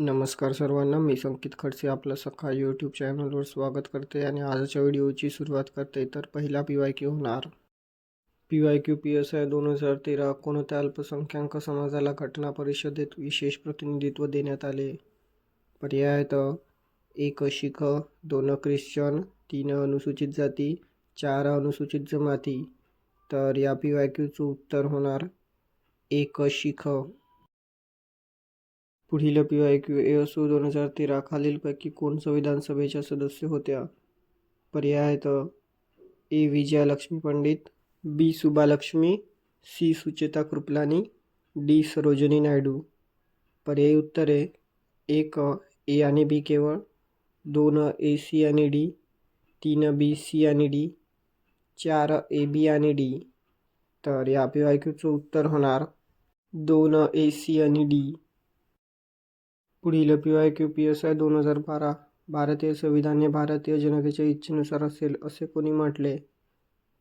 नमस्कार सर्वांना मी संकेत खडसे आपलं सकाळ यूट्यूब चॅनलवर स्वागत करते आणि आजच्या व्हिडिओची सुरुवात करते. तर पहिला पी वाय क्यू होणार. P Y Q P S I दोन हजार तेरा कोणत्या अल्पसंख्याक समाजाला घटना परिषदेत विशेष प्रतिनिधित्व देण्यात आले? पर्याय आहेत एक शिख दोन ख्रिश्चन तीन अनुसूचित जाती चार अनुसूचित जमाती. तर या पी वाय क्यूचं उत्तर होणार. एक शिख पुढील पी वाय क्यू ए असो दोन हजार तेरा खालीलपैकी कोण संविधान सभेच्या सदस्य होत्या? पर्याय आहेत A. Vijayalakshmi Pandit B. Subbalakshmi C. Sucheta Kripalani D. Sarojini Naidu. पर्यायी उत्तरे एक ए आणि बी केवळ. दोन ए सी आणि डी. तीन बी सी आणि डी. चार ए बी आणि डी. तर या पी वाय क्यूचं उत्तर होणार दोन ए सी आणि डी. पुढील P Y Q P S I दोन हजार बारा भारतीय संविधान हे भारतीय जनतेच्या इच्छेनुसार असेल असे कोणी म्हटले?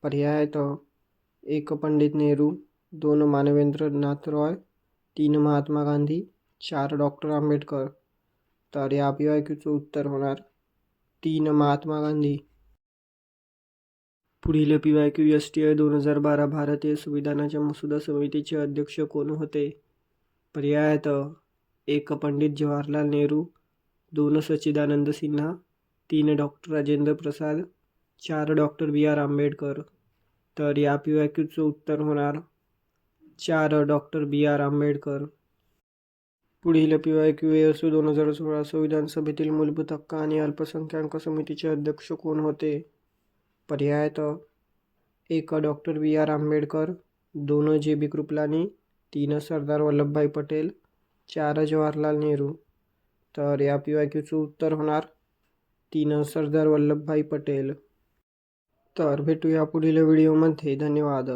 पर्याय एक पंडित नेहरू दोन मानवेंद्र नाथ रॉय तीन महात्मा गांधी चार डॉक्टर आंबेडकर. तर या पी वाय क्यूचं उत्तर होणार तीन महात्मा गांधी. पुढील P Y Q S T I दोन हजार बारा भारतीय संविधानाच्या मसुदा समितीचे अध्यक्ष कोण होते? पर्याय एक पंडित जवाहरलाल नेहरू दोन सच्चिदानंद सिन्हा तीन डॉक्टर राजेंद्र प्रसाद चार डॉक्टर बी आर आंबेडकर. तर या पी वाय क्यूचं उत्तर होणार चार डॉक्टर बी आर आंबेडकर. पुढील पी वाय क्यू ए असू दोन हजार सोळा संविधान सभेतील मूलभूत हक्क आणि अल्पसंख्याक समितीचे अध्यक्ष कोण होते? पर्याय तर एक डॉक्टर बी आर आंबेडकर दोन जे बी कृपलानी तीन सरदार वल्लभभाई पटेल चार जवाहरलाल नेहरू. तर या पी वाय क्यूचं उत्तर होणार तीन सरदार वल्लभभाई पटेल. तर भेटूया पुढील व्हिडिओमध्ये धन्यवाद.